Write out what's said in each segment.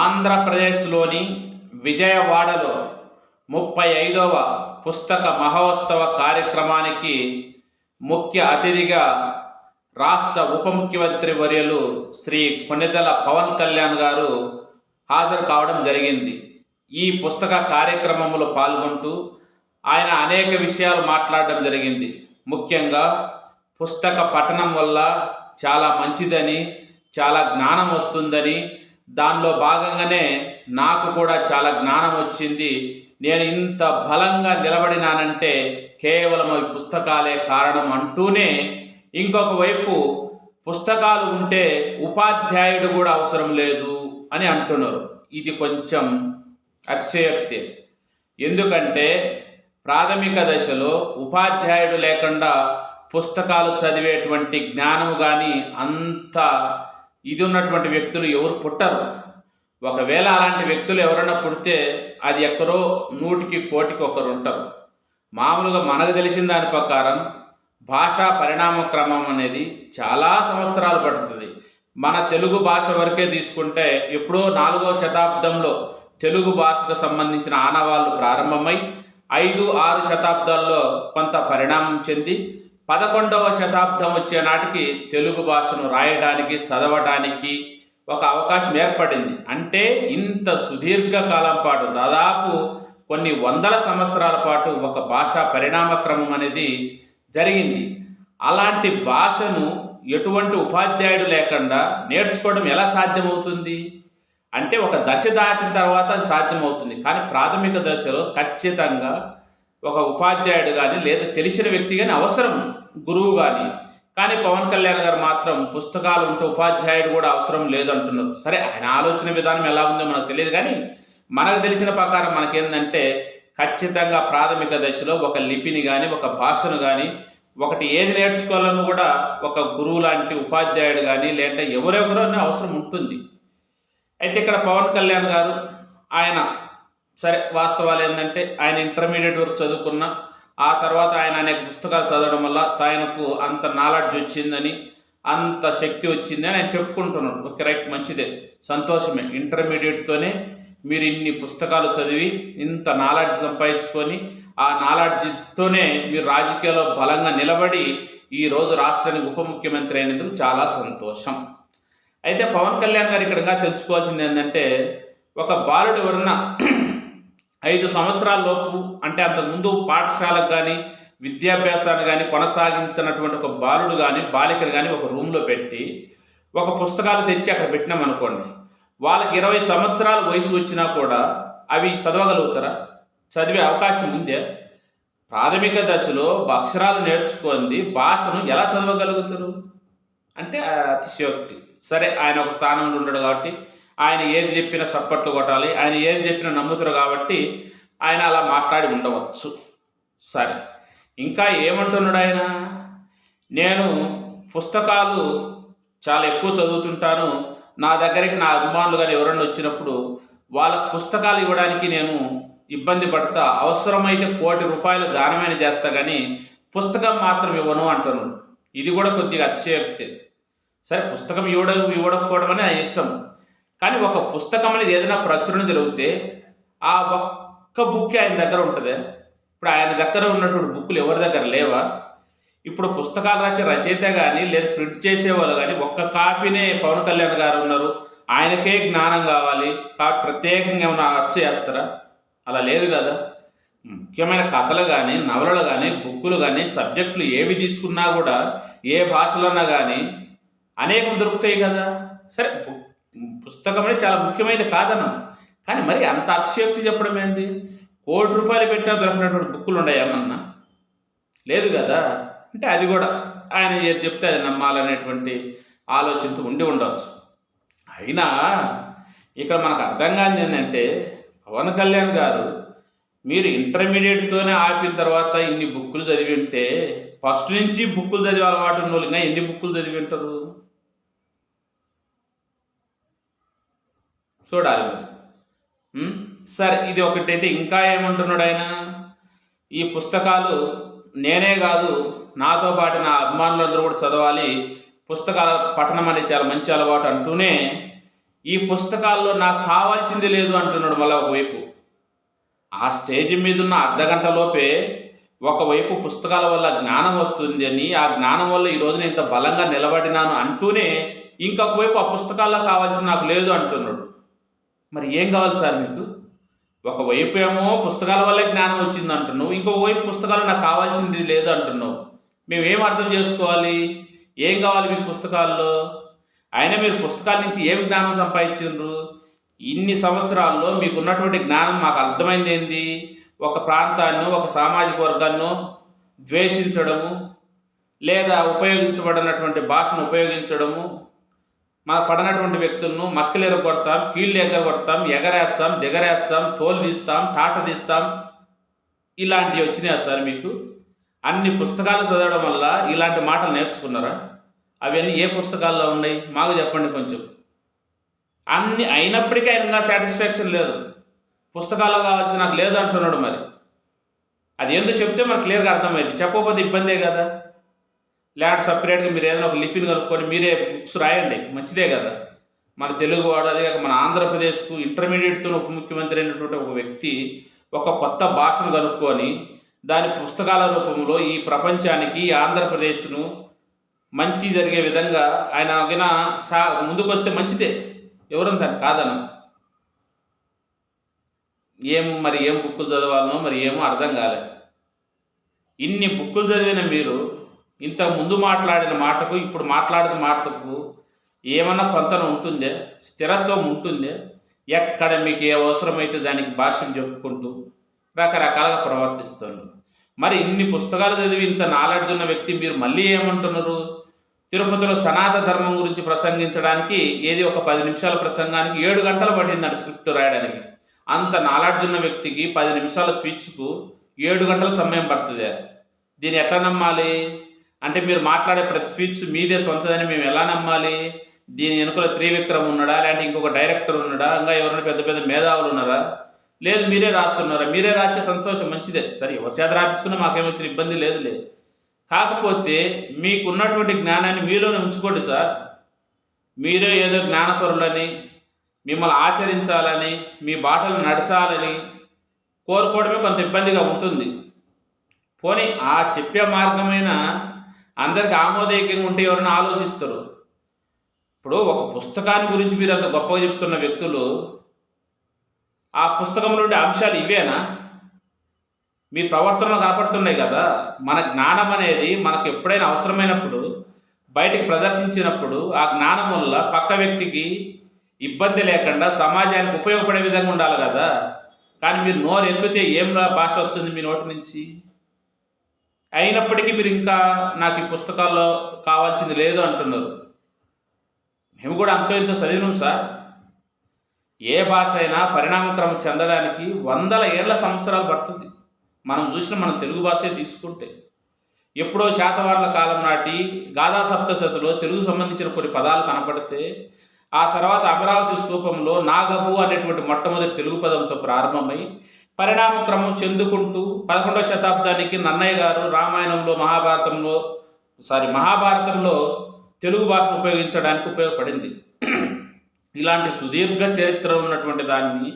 ఆంధ్రప్రదేశ్లోని విజయవాడలో ముప్పై ఐదవ పుస్తక మహోత్సవ కార్యక్రమానికి ముఖ్య అతిథిగా రాష్ట్ర ఉప ముఖ్యమంత్రి వర్యులు శ్రీ కొనిదల పవన్ కళ్యాణ్ గారు హాజరు కావడం జరిగింది. ఈ పుస్తక కార్యక్రమంలో పాల్గొంటూ ఆయన అనేక విషయాలు మాట్లాడడం జరిగింది. ముఖ్యంగా పుస్తక పఠనం వల్ల చాలా మంచిదని చాలా జ్ఞానం వస్తుందని దానిలో భాగంగానే నాకు కూడా చాలా జ్ఞానం వచ్చింది. నేను ఇంత బలంగా నిలబడినానంటే కేవలం అవి పుస్తకాలే కారణం అంటూనే ఇంకొక వైపు పుస్తకాలు ఉంటే ఉపాధ్యాయుడు కూడా అవసరం లేదు అని అంటున్నారు. ఇది కొంచెం అతిశయోక్తి. ఎందుకంటే ప్రాథమిక దశలో ఉపాధ్యాయుడు లేకుండా పుస్తకాలు చదివేటువంటి జ్ఞానము కానీ అంత ఇది ఉన్నటువంటి వ్యక్తులు ఎవరు పుట్టరు. ఒకవేళ అలాంటి వ్యక్తులు ఎవరైనా పుడితే అది ఎక్కడో నూటికి కోటికి ఒకరు ఉంటారు. మామూలుగా మనకు తెలిసిన దాని ప్రకారం భాషా పరిణామ క్రమం అనేది చాలా సంవత్సరాలు పడుతుంది. మన తెలుగు భాష వరకే తీసుకుంటే ఎప్పుడో నాలుగో శతాబ్దంలో తెలుగు భాషకు సంబంధించిన ఆనవాళ్ళు ప్రారంభమై ఐదు ఆరు శతాబ్దాల్లో కొంత పరిణామం చెంది పదకొండవ శతాబ్దం వచ్చే నాటికి తెలుగు భాషను రాయడానికి చదవటానికి ఒక అవకాశం ఏర్పడింది. అంటే ఇంత సుదీర్ఘకాలం పాటు దాదాపు కొన్ని వందల సంవత్సరాల పాటు ఒక భాషా పరిణామక్రమం అనేది జరిగింది. అలాంటి భాషను ఎటువంటి ఉపాధ్యాయుడు లేకుండా నేర్చుకోవడం ఎలా సాధ్యమవుతుంది? అంటే ఒక దశ దాటిన తర్వాత అది సాధ్యమవుతుంది. కానీ ప్రాథమిక దశలో ఖచ్చితంగా ఒక ఉపాధ్యాయుడు కానీ లేదా తెలిసిన వ్యక్తి కానీ అవసరం గురువు కానీ కానీ పవన్ కళ్యాణ్ గారు మాత్రం పుస్తకాలు ఉంటే ఉపాధ్యాయుడు కూడా అవసరం లేదంటున్నారు. సరే ఆయన ఆలోచన విధానం ఎలా ఉందో మనకు తెలియదు కానీ మనకు తెలిసిన ప్రకారం మనకేందంటే ఖచ్చితంగా ప్రాథమిక దశలో ఒక లిపిని కానీ ఒక భాషను కానీ ఒకటి ఏది నేర్చుకోవాలని కూడా ఒక గురువు లాంటి ఉపాధ్యాయుడు కానీ లేదంటే ఎవరెవరో అనే అవసరం ఉంటుంది. అయితే ఇక్కడ పవన్ కళ్యాణ్ గారు ఆయన సరే వాస్తవాలు ఏంటంటే ఆయన ఇంటర్మీడియట్ వరకు చదువుకున్న ఆ తర్వాత ఆయన అనేక పుస్తకాలు చదవడం వల్ల ఆయనకు అంత నాలెడ్జ్ వచ్చిందని అంత శక్తి వచ్చింది అని ఆయన చెప్పుకుంటున్నాడు. ఓకే రైట్ మంచిదే. సంతోషమే. ఇంటర్మీడియట్తోనే మీరు ఇన్ని పుస్తకాలు చదివి ఇంత నాలెడ్జ్ సంపాదించుకొని ఆ నాలెడ్జ్తోనే మీరు రాజకీయాల్లో బలంగా నిలబడి ఈరోజు రాష్ట్రానికి ఉప ముఖ్యమంత్రి అయినందుకు చాలా సంతోషం. అయితే పవన్ కళ్యాణ్ గారు ఇక్కడ తెలుసుకోవాల్సింది ఏంటంటే ఒక బాలుడు ఎవరన్నా ఐదు సంవత్సరాల లోపు అంటే అంతకుముందు పాఠశాలకు కానీ విద్యాభ్యాసాన్ని కానీ కొనసాగించినటువంటి ఒక బాలుడు కానీ బాలికను కానీ ఒక రూమ్లో పెట్టి ఒక పుస్తకాలు తెచ్చి అక్కడ పెట్టినాం అనుకోండి. వాళ్ళకి ఇరవై సంవత్సరాల వయసు వచ్చినా కూడా అవి చదవగలుగుతారా? చదివే అవకాశం ఉందే? ప్రాథమిక దశలో అక్షరాలు నేర్చుకొని భాషను ఎలా చదవగలుగుతారు? అంటే అతిశయోక్తి. సరే ఆయన ఒక స్థానంలో ఉండడు కాబట్టి ఆయన ఏది చెప్పినా చప్పట్లు కొట్టాలి ఆయన ఏది చెప్పినా నమ్ముతారు కాబట్టి ఆయన అలా మాట్లాడి ఉండవచ్చు. సరే ఇంకా ఏమంటున్నాడు ఆయన? నేను పుస్తకాలు చాలా ఎక్కువ చదువుతుంటాను నా దగ్గరికి నా అభిమానులు కానీ ఎవరన్నా వచ్చినప్పుడు వాళ్ళ పుస్తకాలు ఇవ్వడానికి నేను ఇబ్బంది పడతా అవసరమైతే కోటి రూపాయలు దానమైన చేస్తా కానీ పుస్తకం మాత్రం ఇవ్వను అంటున్నాడు. ఇది కూడా కొద్దిగా అతిశయోక్తి. సరే పుస్తకం ఇవ్వడం ఇవ్వకపోవడం అనేది ఆయన ఇష్టం. కానీ ఒక పుస్తకం అనేది ఏదైనా ప్రచురణ జరిగితే ఆ ఒక్క బుక్ ఆయన దగ్గర ఉంటుంది. ఇప్పుడు ఆయన దగ్గర ఉన్నటువంటి బుక్కులు ఎవరి దగ్గర లేవా? ఇప్పుడు పుస్తకాలు రాసే రచయిత కానీ లేదా ప్రింట్ చేసేవాళ్ళు కానీ ఒక్క కాపీనే పవన్ కళ్యాణ్ గారు ఉన్నారు. ఆయనకే జ్ఞానం కావాలి కాబట్టి ప్రత్యేకంగా ఏమైనా అర్చ చేస్తారా? అలా లేదు కదా. ముఖ్యమైన కథలు కానీ నవలలు కానీ బుక్కులు కానీ సబ్జెక్టులు ఏవి తీసుకున్నా కూడా ఏ భాషలోనా కానీ అనేకం దొరుకుతాయి కదా. సరే పుస్తకం అనేది చాలా ముఖ్యమైనది కాదన్నాం. కానీ మరి అంత అతిశయోక్తి చెప్పడం ఏంటి? కోటి రూపాయలు పెట్టా దొరికినటువంటి బుక్కులు ఉన్నాయి ఏమన్నా? లేదు కదా? అంటే అది కూడా ఆయన ఏది చెప్తే అది నమ్మాలనేటువంటి ఆలోచనతో ఉండి ఉండవచ్చు అయినా ఇక్కడ మనకు అర్థం కాని ఏంటంటే పవన్ కళ్యాణ్ గారు మీరు ఇంటర్మీడియట్తోనే ఆపిన తర్వాత ఇన్ని బుక్కులు చదివి ఉంటే ఫస్ట్ నుంచి బుక్కులు చదివి అలవాటు ఉన్న వాళ్ళు ఇంకా ఎన్ని బుక్కులు చదివి ఉంటారు? చూడాలి మరి. సరే ఇది ఒకటైతే ఇంకా ఏమంటున్నాడు ఆయన? ఈ పుస్తకాలు నేనే కాదు నాతో పాటు నా అభిమానులందరూ కూడా చదవాలి. పుస్తకాల పఠనం అనేది చాలా మంచి అలవాటు అంటూనే ఈ పుస్తకాల్లో నాకు కావాల్సింది లేదు అంటున్నాడు మళ్ళీ ఒకవైపు. ఆ స్టేజ్ మీద ఉన్న అర్ధ లోపే ఒకవైపు పుస్తకాల వల్ల జ్ఞానం వస్తుంది అని ఆ జ్ఞానం వల్ల ఈరోజు నేను ఇంత బలంగా నిలబడినాను అంటూనే ఇంకొక వైపు ఆ పుస్తకాల్లో కావాల్సింది నాకు లేదు అంటున్నాడు. మరి ఏం కావాలి సార్ మీకు? ఒకవైపు ఏమో పుస్తకాల వల్లే జ్ఞానం వచ్చింది అంటున్నావు ఇంకొక వైపు పుస్తకాలు నాకు కావాల్సింది లేదు అంటున్నావు. మేము ఏం అర్థం చేసుకోవాలి? ఏం కావాలి మీకు పుస్తకాల్లో? అయినా మీరు పుస్తకాల నుంచి ఏం జ్ఞానం సంపాదించారు ఇన్ని సంవత్సరాల్లో మీకు ఉన్నటువంటి జ్ఞానం మాకు అర్థమైంది ఏంది? ఒక ప్రాంతాన్ని ఒక సామాజిక వర్గాన్ని ద్వేషించడము లేదా ఉపయోగించబడినటువంటి భాషను ఉపయోగించడము మన పడినటువంటి వ్యక్తులను మక్కలు ఎరగొడతాం కీళ్ళు ఎగరగొడతాం ఎగరేస్తాం దిగరేస్తాం తోలు తీస్తాం తాట తీస్తాం. ఇలాంటివి వచ్చినాయా సార్ మీకు? అన్ని పుస్తకాలు చదవడం వల్ల ఇలాంటి మాటలు నేర్చుకున్నారా? అవన్నీ ఏ పుస్తకాల్లో ఉన్నాయి? మాకు చెప్పండి కొంచెం. అన్ని అయినప్పటికీ ఆయన సాటిస్ఫాక్షన్ లేదు. పుస్తకాల్లో కావాల్సి నాకు లేదు అంటున్నాడు మరి. అది ఎందుకు చెప్తే మనకు క్లియర్గా అర్థమైంది. చెప్పకపోతే ఇబ్బందే కదా? ల్యాండ్ సపరేట్గా మీరు ఏదైనా ఒక లిపిని కలుపుకొని మీరే బుక్స్ రాయండి. మంచిదే కదా. మన తెలుగు వాడు అదే కాక మన ఆంధ్రప్రదేశ్కు ఇంటర్మీడియట్తో ఉప ముఖ్యమంత్రి అయినటువంటి ఒక వ్యక్తి ఒక కొత్త భాషను కనుక్కొని దాని పుస్తకాల రూపంలో ఈ ప్రపంచానికి ఈ ఆంధ్రప్రదేశ్ను మంచి జరిగే విధంగా ఆయన గిన సా ముందుకు వస్తే మంచిదే. ఎవరని దాన్ని కాదను. ఏం మరి ఏం బుక్కులు చదవాలనో మరి ఏమో అర్థం కాలేదు ఇన్ని బుక్కులు చదివిన మీరు ఇంత ముందు మాట్లాడిన మాటకు ఇప్పుడు మాట్లాడిన మాటకు ఏమన్నా కొంతన ఉంటుందే? స్థిరత్వం ఉంటుందే? ఎక్కడ మీకు ఏ అవసరమైతే దానికి భాష్యం చెప్పుకుంటూ రకరకాలుగా ప్రవర్తిస్తుంది. మరి ఇన్ని పుస్తకాలు చదివి ఇంత నాలెడ్జ్ ఉన్న వ్యక్తి మీరు మళ్ళీ ఏమంటున్నారు? తిరుపతిలో సనాతన ధర్మం గురించి ప్రసంగించడానికి ఏది ఒక పది నిమిషాల ప్రసంగానికి ఏడు గంటలు పట్టిందండి స్క్రిప్ట్ రాయడానికి. అంత నాలెడ్జ్ ఉన్న వ్యక్తికి పది నిమిషాల స్పీచ్కు ఏడు గంటల సమయం పడుతుంది. దీన్ని ఎట్లా నమ్మాలి? అంటే మీరు మాట్లాడే ప్రతి స్పీచ్ మీదే సొంతదని మేము ఎలా నమ్మాలి? దీని వెనుకల త్రివిక్రమ్ ఉన్నాడా? లేదంటే ఇంకొక డైరెక్టర్ ఉన్నాడా? ఇంకా ఎవరైనా పెద్ద పెద్ద మేధావులు ఉన్నారా? లేదు మీరే రాస్తున్నారా? మీరే రాసే సంతోషం మంచిదే. సరే ఎవరి చేత రాపించుకున్నా మాకేమొచ్చిన ఇబ్బంది లేదులే. కాకపోతే మీకున్నటువంటి జ్ఞానాన్ని మీలోనే ఉంచుకోండి సార్. మీరే ఏదో జ్ఞానపరులని మిమ్మల్ని ఆచరించాలని మీ బాటలు నడచాలని కోరుకోవడమే కొంత ఇబ్బందిగా ఉంటుంది. పోనీ ఆ చెప్పే మార్గమైన అందరికి ఆమోదయోగ్యంగా ఉంటే ఎవరైనా ఆలోచిస్తారు. ఇప్పుడు ఒక పుస్తకాన్ని గురించి మీరు అంత గొప్పగా చెప్తున్న వ్యక్తులు ఆ పుస్తకంలో ఉండే అంశాలు ఇవేనా? మీ ప్రవర్తనలు కాపాడుతున్నాయి కదా. మన జ్ఞానం అనేది మనకు ఎప్పుడైనా అవసరమైనప్పుడు బయటికి ప్రదర్శించినప్పుడు ఆ జ్ఞానం వల్ల పక్క వ్యక్తికి ఇబ్బంది లేకుండా సమాజానికి ఉపయోగపడే విధంగా ఉండాలి కదా. కానీ మీరు నోరు ఎత్తితే ఏం రా- భాష వచ్చింది మీ నోటి నుంచి? అయినప్పటికీ మీరు ఇంకా నాకు ఈ పుస్తకాల్లో కావాల్సింది లేదు అంటున్నారు. మేము కూడా అంతో ఇంతో చదివినాం సార్. ఏ భాష అయినా పరిణామక్రమం చెందడానికి వందల ఏళ్ళ సంవత్సరాలు పడుతుంది. మనం చూసిన మన తెలుగు భాషే తీసుకుంటే. ఎప్పుడో శాతవాహనుల కాలం నాటి గాథా సప్తశతిలో తెలుగు సంబంధించిన కొన్ని పదాలు కనపడితే ఆ తర్వాత అమరావతి స్తూపంలో నాగబు అనేటువంటి మొట్టమొదటి తెలుగు పదంతో ప్రారంభమై పరిణామ క్రమం చెందుకుంటూ పదకొండవ శతాబ్దానికి నన్నయ్య గారు రామాయణంలో మహాభారతంలో సారీ మహాభారతంలో తెలుగు భాష ఉపయోగించడానికి ఉపయోగపడింది. ఇలాంటి సుదీర్ఘ చరిత్ర ఉన్నటువంటి దాన్ని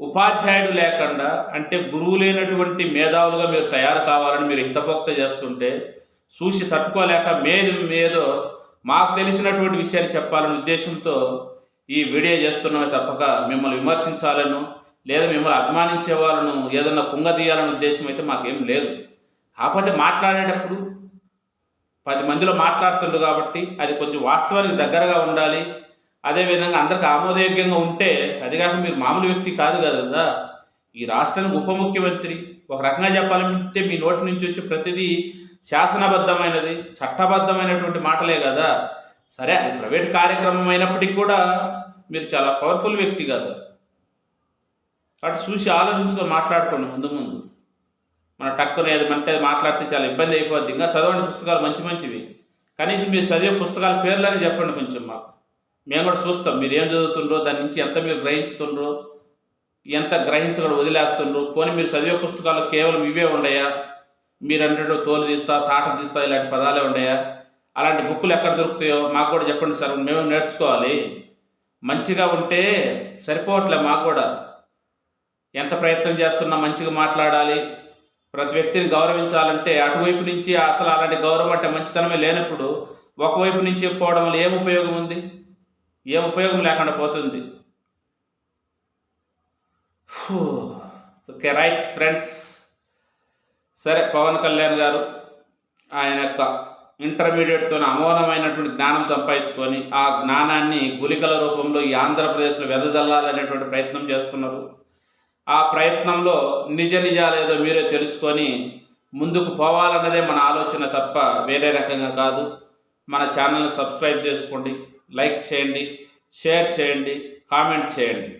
ఉపాధ్యాయుడు లేకుండా అంటే గురువు లేనటువంటి మేధావులుగా మీరు తయారు కావాలని మీరు హితపోక్త చేస్తుంటే చూసి తట్టుకోలేక మేది మేదో మాకు తెలిసినటువంటి విషయాన్ని చెప్పాలనే ఉద్దేశంతో ఈ వీడియో చేస్తున్నామే తప్పక. మిమ్మల్ని విమర్శించాలను. లేదా మిమ్మల్ని అభిమానించే వాళ్ళను ఏదన్నా కుంగదీయాలనే ఉద్దేశం అయితే మాకేం లేదు. కాకపోతే మాట్లాడేటప్పుడు పది మందిలో మాట్లాడుతుండు కాబట్టి అది కొంచెం వాస్తవానికి దగ్గరగా ఉండాలి. అదేవిధంగా అందరికి ఆమోదయోగ్యంగా ఉంటే అది కాక మీరు మామూలు వ్యక్తి కాదు కదా. ఈ రాష్ట్రానికి ఉప ముఖ్యమంత్రి ఒక రకంగా చెప్పాలంటే మీ నోటి నుంచి వచ్చే ప్రతిదీ శాసనబద్ధమైనది చట్టబద్ధమైనటువంటి మాటలే కదా. సరే అది ప్రైవేట్ కార్యక్రమం అయినప్పటికీ కూడా మీరు చాలా పవర్ఫుల్ వ్యక్తి కదా. కాబట్టి చూసి ఆలోచించుకొని మాట్లాడుకోండి ముందు ముందు. మన టక్కున ఏదంటే మాట్లాడితే చాలా ఇబ్బంది అయిపోద్ది. ఇంకా చదవండి పుస్తకాలు మంచి మంచివి. కనీసం మీరు చదివే పుస్తకాల పేర్లని చెప్పండి కొంచెం మాకు. మేము కూడా చూస్తాం మీరు ఏం చదువుతుండ్రో దాని నుంచి ఎంత మీరు గ్రహించుతుండ్రో ఎంత గ్రహించగలరు వదిలేస్తుండ్రు. పోనీ మీరు చదివే పుస్తకాలు కేవలం ఇవే ఉండయా? మీరు అంటే తోలు తీస్తా తాట తీస్తా ఇలాంటి పదాలే ఉండయా? అలాంటి బుక్కులు ఎక్కడ దొరుకుతాయో మాకు కూడా చెప్పండి సార్ మేము నేర్చుకోవాలి. మంచిగా ఉంటే సరిపోవట్లే మాకు కూడా. ఎంత ప్రయత్నం చేస్తున్నా మంచిగా మాట్లాడాలి. ప్రతి వ్యక్తిని గౌరవించాలంటే అటువైపు నుంచి అసలు అలాంటి గౌరవం అంటే మంచితనమే లేనప్పుడు ఒకవైపు నుంచి పోవడం వల్ల ఏం ఉపయోగం ఉంది? ఏం ఉపయోగం లేకుండా పోతుంది? Okay right friends. సరే పవన్ కళ్యాణ్ గారు ఆయన యొక్క ఇంటర్మీడియట్తో అమోఘమైనటువంటి జ్ఞానం సంపాదించుకొని ఆ జ్ఞానాన్ని గులికల రూపంలో ఈ ఆంధ్రప్రదేశ్లో వెదజల్లాలనేటువంటి ప్రయత్నం చేస్తున్నారు. ఆ ప్రయత్నంలో నిజ నిజాలేదో మీరే తెలుసుకొని ముందుకు పోవాలన్నదే మన ఆలోచన తప్ప వేరే రకంగా కాదు. మన ఛానల్ని సబ్స్క్రైబ్ చేసుకోండి లైక్ చేయండి షేర్ చేయండి కామెంట్ చేయండి.